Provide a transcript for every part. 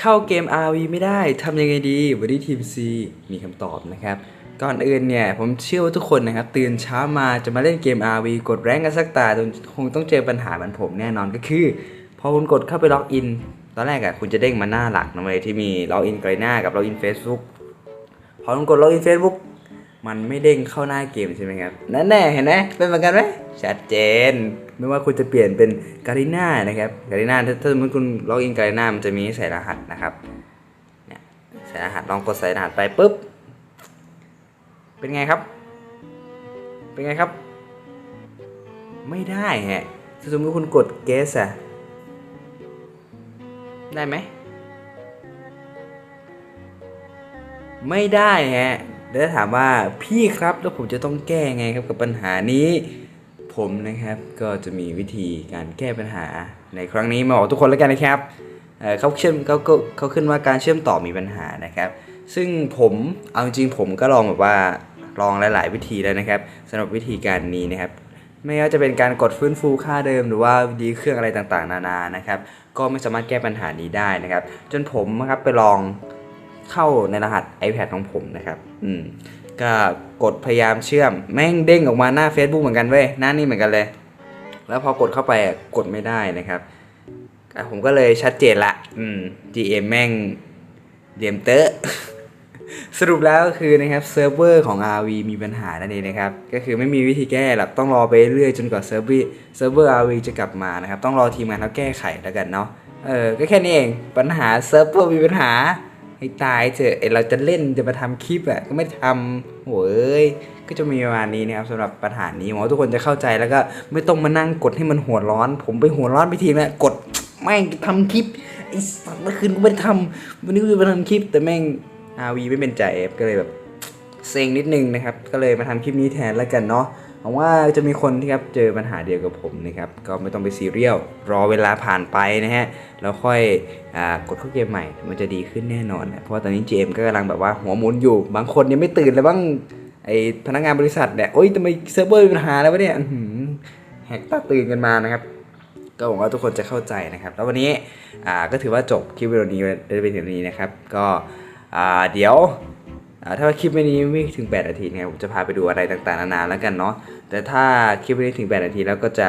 เข้าเกม RV ไม่ได้ทำยังไงดีวันนี้ทีม C มีคำตอบนะครับ ก่อนอื่นเนี่ย ผมเชื่อว่าทุกคนนะครับ ตื่นเช้ามาจะมาเล่นเกม RV กดแรงกันสักตาจนคงต้องเจอปัญหาเหมือนผมแน่นอนก็คือ พอคุณกดเข้าไปล็อกอิน ตอนแรกอะคุณจะเด้งมาหน้าหลักนะเลยที่มีล็อกอินไกลหน้ากับล็อกอิน Facebook พอคุณกดล็อกอิน Facebook มันไม่เด้งเข้าหน้าเกมใช่ไหมครับ นั่นแน่เห็นไหมเป็นเหมือนกันไหมชัดเจน ไม่ว่าคุณจะเปลี่ยนเป็นการิน่านะครับการิน่าถ้าสมมติคุณล็อกอินการิน่ามันจะมีใส่รหัสนะครับเนี่ยใส่รหัสลองกดใส่รหัสไปปุ๊บ เป็นไงครับ เป็นไงครับ ไม่ได้ฮะถ้าสมมติคุณกด guess อะได้ไหม ไม่ได้ฮะ แล้วถามว่าพี่ครับแล้วผมจะต้องแก้ไงครับกับปัญหานี้ ผมนะครับก็จะมีวิธีการแก้ปัญหาในครั้งนี้มาบอกทุกคนแล้วกันนะครับเขาเชื่อมเขาเขาขึ้นว่าการเชื่อมต่อมีปัญหานะครับ ซึ่งผมเอาจริงผมก็ลองแบบว่าลองหลาย ๆ วิธีแล้วนะครับสำหรับวิธีการนี้นะครับ ไม่ว่าจะเป็นการกดฟื้นฟูค่าเดิม หรือว่าดีเครื่องอะไรต่างๆ นานานะครับ ก็ไม่สามารถแก้ปัญหานี้ได้นะครับ จนผมนะครับไปลอง เข้าในรหัส iPad ของผมนะครับ อืม ก็กดพยายามเชื่อม แม่งเด้งออกมาหน้า Facebook เหมือนกันเว้ย หน้านี่เหมือนกันเลย แล้วพอกดเข้าไปกดไม่ได้นะครับ ผมก็เลยชัดเจนละ อืม GM แม่งเหลี่ยมเตอะสรุปแล้วก็คือนะครับเซิร์ฟเวอร์ของ RV มีปัญหานั่นเองนะครับ ก็คือไม่มีวิธีแก้หรอกต้องรอไปเรื่อยจนกว่าเซิร์ฟเวอร์เซิร์ฟเวอร์ RV จะกลับมานะครับ ต้องรอทีมงานเขาแก้ไขแล้วกันเนาะเออก็แค่นี้เองปัญหาเซิร์ฟเวอร์มีปัญหา ให้ตายเถอะไอเราจะเล่นจะมาทำคลิปอะก็ไม่ทำโว้ยก็จะมีประมาณนี้นะครับสำหรับปัญหานี้หวังทุกคนจะเข้าใจแล้วก็ไม่ต้องมานั่งกดให้มันหัวร้อน ผมไปหัวร้อนไปทีแล้วกดแม่งจะทำคลิปไอ้สัตว์เมื่อคืนกูไม่ได้ทำวันนี้กูจะมาทำคลิป แต่แม่ง RV ไม่เป็นใจก็เลยแบบเซ็งนิดนึงนะครับ ก็เลยมาทำคลิปนี้แทนแล้วกันเนาะ หวังว่าจะมีคนที่ครับเจอปัญหาเดียวกับผมนะครับก็ไม่ต้องไปซีเรียลรอเวลาผ่านไปนะฮะแล้วค่อยอกดเข้าเกมใหม่ มันจะดีขึ้นแน่นอนนะเพราะว่าตอนนี้เจมก็กำลังแบบว่าหัวหมุนอยู่ บางคนยังไม่ตื่นเลยบ้างไอพนักงานบริษัทเนี่ยโอ๊ยทำไมเซิร์ฟเวอร์มีปัญหาแล้ววะเนี่ยแหกตาตื่นกันมานะครับก็หวังว่าทุกคนจะเข้าใจนะครับ แล้ววันนี้ก็ถือว่าจบคลิปวิดีโอนี้ได้เป็นอย่างนี้นะครับ ก็เดี๋ยว ถ้าคลิปวิดีโอนี้ไม่ถึง 8 นาทีนะครับผมจะพาไปดูอะไรต่างๆนานาแล้วกันเนาะแต่ถ้าคลิปวิดีโอนี้ถึง 8 นาทีแล้วก็จะ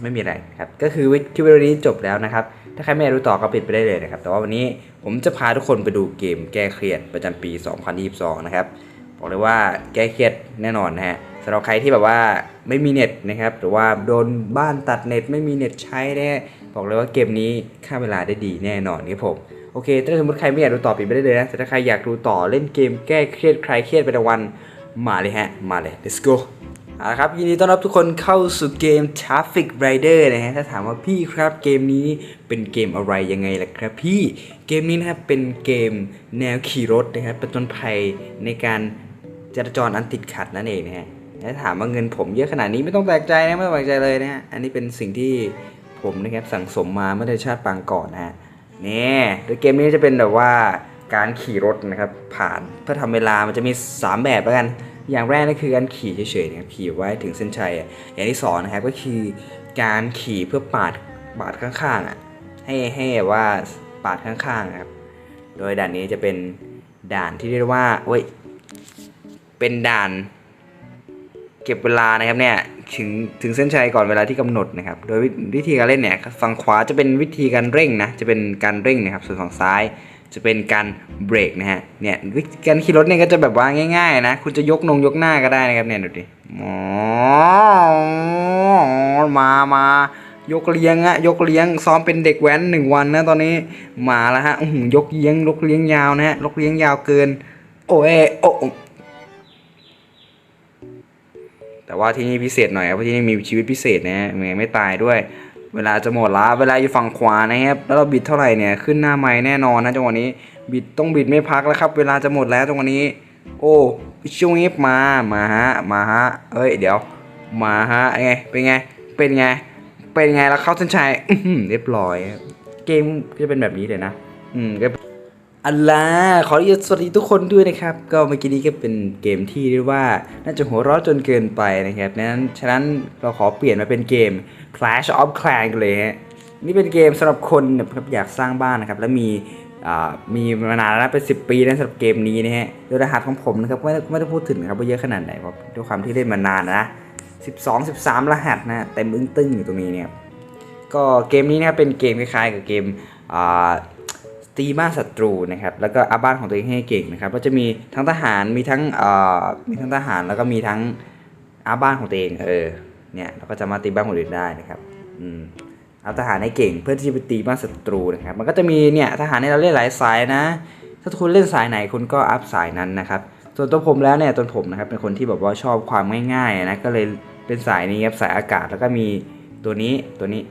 ไม่มีอะไรครับก็คือคลิปวิดีโอนี้จบแล้วนะครับ ถ้าใครไม่อยากดูต่อก็ปิดไปได้เลยนะครับ แต่ว่าวันนี้ผมจะพาทุกคนไปดูเกมแก้เครียดประจำปี 2022 นะครับบอกเลยว่าแก้เครียดแน่นอนนะฮะสำหรับใครที่แบบว่าไม่มีเน็ตนะครับหรือว่าโดนบ้านตัดเน็ตไม่มีเน็ตใช้เนี่ยบอกเลยว่าเกมนี้ฆ่าเวลาได้ดีแน่นอนครับผม โอเค ถ้าสมมติใครไม่อยากดูต่อปิดไปได้เลยนะ แต่ถ้าใครอยากดูต่อเล่นเกมแก้เครียดใครเครียดไปในวัน มาเลยฮะ มาเลย let's go เอาละครับ ยินดีต้อนรับทุกคนเข้าสู่เกม Traffic Rider นะฮะ ถ้าถามว่าพี่ครับเกมนี้เป็นเกมอะไรยังไงล่ะครับพี่ เกมนี้นะครับเป็นเกมแนวขี่รถนะครับประจนภัยในการจราจรอันติดขัดนั่นเองนะฮะแล้วถามว่าเงินผมเยอะขนาดนี้ไม่ต้องแปลกใจนะไม่ต้องแปลกใจเลยนะฮะ อันนี้เป็นสิ่งที่ผมนะครับสั่งสมมาเมื่อชาติปางก่อนนะฮะ นี่โดยเกมนี้จะเป็นแบบว่าการขี่รถนะครับผ่านเพื่อทำเวลามันจะมี 3 แบบแล้วกัน อย่างแรกนั่นคือการขี่เฉยๆนะครับขี่ไว้ถึงเส้นชัยอะอย่างที่สองนะครับก็คือการขี่เพื่อปาดปาดข้างๆอะให้ให้แบบว่าปาดข้างๆนะครับ โดยด่านนี้จะเป็นด่านที่เรียกว่าเว้ยเป็นด่าน เก็บเวลานะครับเนี่ย ถึงถึงเส้นชัยก่อนเวลาที่กำหนดนะครับ โดยวิวิธีการเล่นเนี่ยฝั่งขวาจะเป็นวิธีการเร่งนะ จะเป็นการเร่งนะครับ ส่วนฝั่งซ้ายจะเป็นการเบรกนะฮะ เนี่ยวิธีการขี่รถเนี่ยก็จะแบบว่าง่าย ๆ นะ คุณจะยกนงยกหน้าก็ได้นะครับเนี่ยดูดิมามายกเลี้ยงอะยกเลี้ยงซ้อมเป็นเด็กแว้นหนึ่งวันนะตอนนี้มาแล้วฮะยกเลี้ยงยกเลี้ยงยาวนะฮะยกเลี้ยงยาวเกิน โอ้ยโอ้ แต่ว่าที่นี่พิเศษหน่อยครับเพราะที่นี่มีชีวิตพิเศษนะฮะไม่ไม่ตายด้วย เวลาจะหมดละเวลาอยู่ฝั่งขวานะครับแล้วเราบิดเท่าไหร่เนี่ยขึ้นหน้าไม้แน่นอนนะจังหวะนี้บิดต้องบิดไม่พักแล้วครับ เวลาจะหมดแล้วจังหวะนี้ โอ้ช่วงนี้มามาฮะมาฮะเอ้ยเดี๋ยว มาฮะไงเป็นไงเป็นไงเป็นไงแล้วเข้าเส้นชัยเรียบร้อย เกมจะเป็นแบบนี้เลยนะ อืมก็ อัลลาขออนุญาตสวัสดีทุกคนด้วยนะครับ ก็เมื่อกี้นี้ก็เป็นเกมที่เรียกว่าน่าจะหัวเร้อนจนเกินไปนะครับนั้นฉะนั้นเราขอเปลี่ยนมาเป็นเกม Clash of Clans กันเลยฮะนี่เป็นเกมสำหรับคนนะครับอยากสร้างบ้านนะครับ แล้วมีอ่ามีมานานแล้วเป็น10 ปีนะสำหรับเกมนี้นะฮะโดยรหัสของผมนะครับไม่ได้ไม่ได้พูดถึงนะครับว่าเยอะขนาดไหนเพราะด้วยความที่เล่นมานานนะ12 13 รหัสนะเต็มอึ้งตึ้งอยู่ตรงนี้เนี่ยก็เกมนี้นะครับเป็นเกมคล้ายๆกับเกมอ่า ตีบ้านศัตรูนะครับ แล้วก็อัพบ้านของตัวเองให้เก่งนะครับ ก็จะมีทั้งทหาร มีทั้งเอ่ามีทั้งทหาร แล้วก็มีทั้งอัพบ้านของตัวเอง เออ เนี่ย เราก็จะมาตีบ้านคนอื่นได้นะครับ อืม เอาทหารให้เก่ง เพื่อที่จะไปตีบ้านศัตรูนะครับ มันก็จะมีเนี่ยทหารให้เราเล่นหลายสายนะ ถ้าคุณเล่นสายไหนคุณก็อัพสายนั้นนะครับ ส่วนตัวผมแล้วเนี่ยตัวผมนะครับเป็นคนที่แบบว่าชอบความง่ายๆนะ ก็เลยเป็นสายนี้ครับสายอากาศ แล้วก็มีตัวนี้ตัวนี้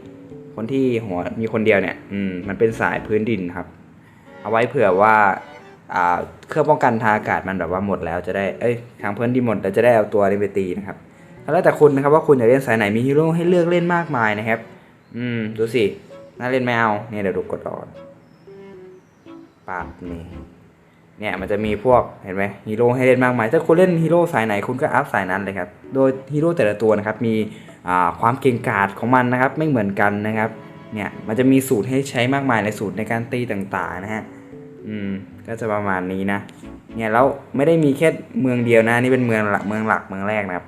คนที่หัวมีคนเดียวเนี่ย อืม มันเป็นสายพื้นดินครับ เอาไว้เผื่อว่าเครื่องป้องกันทางอากาศมันแบบว่าหมดแล้วจะได้เอ้ยทางเพื้นดินหมดแล้วจะได้เอาตัวนี้ไปตีนะครับแล้วแต่คุณนะครับว่าคุณอยากเล่นสายไหนมีฮีโร่ให้เลือกเล่นมากมายนะครับ อืมดูสิน่าเล่นไม่เอาเนี่ยเดี๋ยวดูกดออนปั๊บนี่เนี่ยมันจะมีพวกเห็นไหมฮีโร่ให้เล่นมากมายถ้าคุณเล่นฮีโร่สายไหนคุณก็อัพสายนั้นเลยครับโดยฮีโร่แต่ละตัวนะครับมีความเก่งกาจของมันนะครับไม่เหมือนกันนะครับเนี่ยมันจะมีสูตรให้ใช้มากมายในสูตรในการตีต่างๆนะฮะ อืม ก็จะประมาณนี้นะ เนี่ยแล้วไม่ได้มีแค่เมืองเดียวนะนี่เป็นเมืองหลักเมืองหลักเมืองแรกนะครับ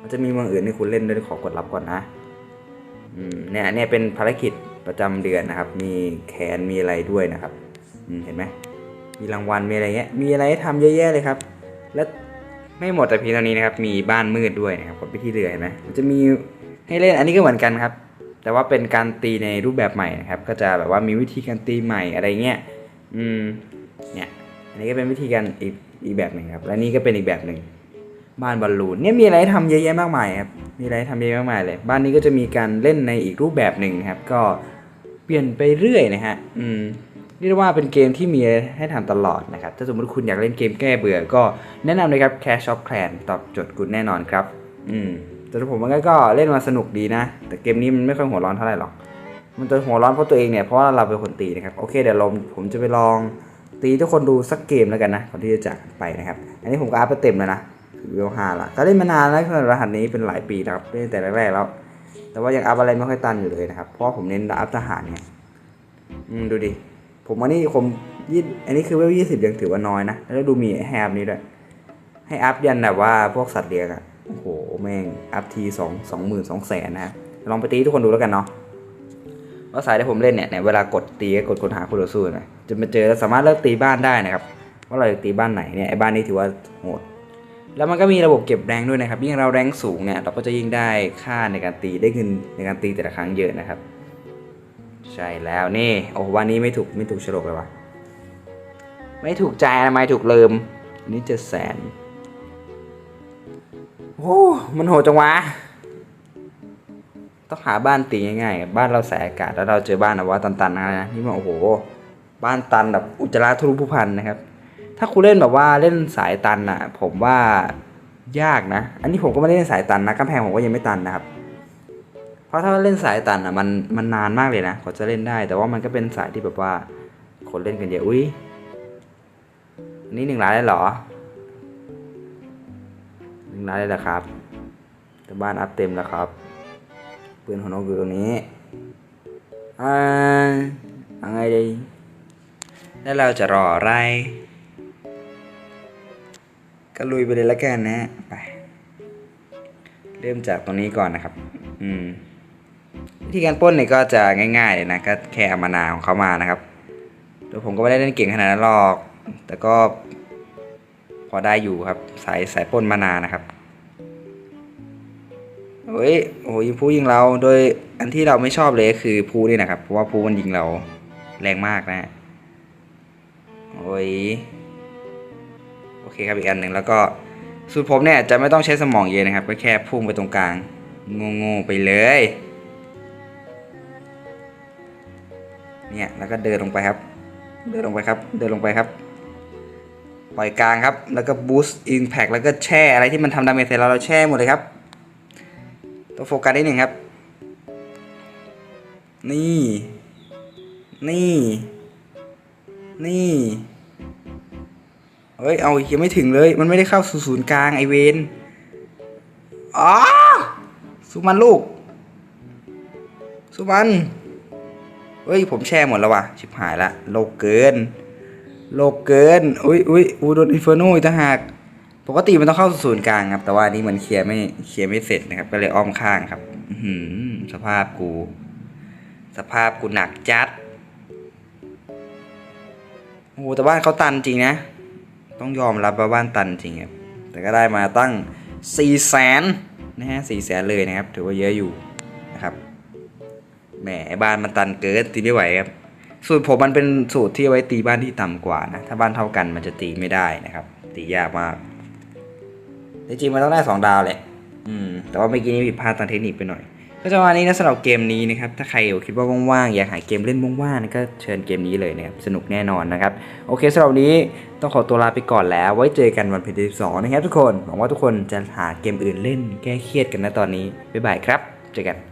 มันจะมีเมืองอื่นที่คุณเล่นด้วยขอกดรับก่อนนะ อืม เนี่ยเนี่ยเป็นภารกิจประจำเดือนนะครับ มีแขนมีอะไรด้วยนะครับ อืม เห็นไหมมีรางวัลมีอะไรเงี้ย มีอะไรให้ทำเยอะแยะเลยครับ และไม่หมดแต่เพียงเท่านี้นะครับ มีบ้านมืดด้วยนะครับกดไปที่เรือเห็นไหมมันจะมีให้เล่นอันนี้ก็เหมือนกันครับ แต่ว่าเป็นการตีในรูปแบบใหม่นะครับ ก็จะแบบว่ามีวิธีการตีใหม่อะไรเงี้ย อืม เนี่ย อันนี้ก็เป็นวิธีการอีกอีกแบบหนึ่งครับ และนี่ก็เป็นอีกแบบหนึ่ง บ้านบอลลูน เนี่ยมีอะไรทำเยอะแยะมากมายครับ มีอะไรทำเยอะแยะมากมายเลย บ้านนี้ก็จะมีการเล่นในอีกรูปแบบหนึ่งครับ ก็เปลี่ยนไปเรื่อยนะฮะ อืมเรียกว่าเป็นเกมที่มีให้ทำตลอดนะครับ ถ้าสมมติคุณอยากเล่นเกมแก้เบื่อ ก็แนะนำเลยครับ Cash of Clan ตอบโจทย์คุณแน่นอนครับ อืม แต่ผมว่าก็เล่นมาสนุกดีนะ แต่เกมนี้มันไม่ค่อยหัวร้อนเท่าไหร่หรอก มันจะหัวร้อนเพราะตัวเองเนี่ย เพราะว่าเราเป็นคนตีนะครับ โอเคเดี๋ยวเราผมจะไปลองตีทุกคนดูสักเกมแล้วกันนะก่อนที่จะจากไปนะครับ อันนี้ผมก็อัพไปเต็มแล้วนะเวห้าละก็เล่นมานานแล้วสำหรับรหัสนี้เป็นหลายปีนะครับเล่นแต่แรกๆแล้ว แต่ว่ายังอัพอะไรไม่ค่อยตันอยู่เลยนะครับ เพราะผมเน้นอัพทหารไงอืมดูดิ ผมอันนี้ผมยี่อันนี้คือเวลยี่สิบยังถือว่าน้อยนะ แล้วดูมีให้อัพนี้ด้วย ให้อัพยันแบบว่าพวกสัตว์เลี้ยงอะ โอ้โห แม่ง อัพทีสองสองหมื่นสองแสนนะลองไปตีทุกคนดูแล้วกันเนาะว่าสายที่ผมเล่นเนี่ยเวลากดตีก็กดค้นหาคู่ต่อสู้นะจะมาเจอแล้วสามารถเลือกตีบ้านได้นะครับว่าเราจะตีบ้านไหนเนี่ยไอ้บ้านนี้ถือว่าโหดแล้วมันก็มีระบบเก็บแรงด้วยนะครับยิ่งเราแรงสูงเนี่ยเราก็จะยิ่งได้ค่าในการตีได้เงินในการตีแต่ละครั้งเยอะนะครับ ใช่แล้วนี่โอ้วันนี้ไม่ถูกไม่ถูกฉลกเลยวะไม่ถูกใจทำไมถูกเลิมนนี่เจ็ดแสน โอ้มันโหดจังวะ ต้องหาบ้านตีง่ายๆบ้านเราแสอากาศแล้วเราเจอบ้านแบบว่าตันๆนะนี่มันโอ้โห บ้านตันแบบอุจจาระทุรุผู้พันนะครับ ถ้าคุณเล่นแบบว่าเล่นสายตันอะ ผมว่ายากนะ อันนี้ผมก็ไม่ได้เล่นสายตันนะกำแพงผมก็ยังไม่ตันนะครับ เพราะถ้าเล่นสายตันอะมันมันนานมากเลยนะกว่าจะเล่นได้ แต่ว่ามันก็เป็นสายที่แบบว่าคนเล่นกันเยอะอุ้ยนี่หนึ่งล้านได้หรอ นึ่งล้านได้เหรอครับแต่บ้านอัพเต็มแล้วครับปืนของนกอยู่ตรงนี้อ่าเอาไงดี แล้วเราจะรออะไร ก็ลุยไปเลยละกันนะไปเริ่มจากตรงนี้ก่อนนะครับ อืมวิธีการป้นเนี่ยก็จะง่ายๆเลยนะ ก็แค่เอามานาของเขามานะครับโดยผมก็ไม่ได้เล่นเก่งขนาดนั้นหรอก แต่ก็พอได้อยู่ครับ สายสายป้นมานานะครับ เฮ้ยโอ้ยผู้ยิงเราโดยอันที่เราไม่ชอบเลยคือผู้นี่นะครับ เพราะว่าผู้มันยิงเราแรงมากนะโอ้ยโอเคครับอีกอันหนึ่งแล้วก็สูตรผมเนี่ยจะไม่ต้องใช้สมองเยอะนะครับ ก็แค่พุ่งไปตรงกลางโง่ๆไปเลยเนี่ยแล้วก็เดินลงไปครับ เดินลงไปครับ เดินลงไปครับ ปล่อยกลางครับ แล้วก็บูสต์อิมแพกแล้วก็แช่อะไรที่มันทำดาเมจใส่เราเราแช่หมดเลยครับ ต้องโฟกัสนิดหนึ่งครับ นี่ นี่ นี่ เฮ้ย เอายังไม่ถึงเลย มันไม่ได้เข้าสู่ศูนย์กลางไอเวนอ๋อสุมันลูก สุมันเฮ้ย ผมแช่หมดแล้วว่ะ ชิบหายละ โลกเกิน โลกเกิน อุ้ยอุ้ยอูโดนอินเฟอร์โนอีกต่างหาก ปกติมันต้องเข้าศูนย์กลางครับ แต่ว่านี้เหมือนเคลียร์ไม่เคลียร์ไม่เสร็จนะครับ ก็เลยอ้อมข้างครับหือสภาพกู สภาพกูหนักจัดโอ้แต่บ้านเขาตันจริงนะ ต้องยอมรับว่าบ้านตันจริงครับ แต่ก็ได้มาตั้ง4ี่แสนนะฮะสี่แสนเลยนะครับ ถือว่าเยอะอยู่นะครับแหมบ้านมันตันเกินตีไม่ไหวครับสูตรผมมันเป็นสูตรที่เอาไว้ตีบ้านที่ต่ำกว่านะ ถ้าบ้านเท่ากันมันจะตีไม่ได้นะครับ ตียากมาก จริงๆมันต้องได้สองดาวแหละ อืม แต่ว่าเมื่อกี้นี้ผิดพลาดทางเทคนิคไปหน่อย ก็จะประมาณนี้นะสำหรับเกมนี้นะครับ ถ้าใครคิดว่าว่างๆ อยากหาเกมเล่นว่างๆ ก็เชิญเกมนี้เลยนะครับ สนุกแน่นอนนะครับ โอเคสำหรับวันนี้ต้องขอตัวลาไปก่อนแล้ว ไว้เจอกันวันเพ็ญเดือนสิบสองนะครับทุกคน หวังว่าทุกคนจะหาเกมอื่นเล่นแก้เครียดกันนะตอนนี้ บ๊ายบายครับ เจอกัน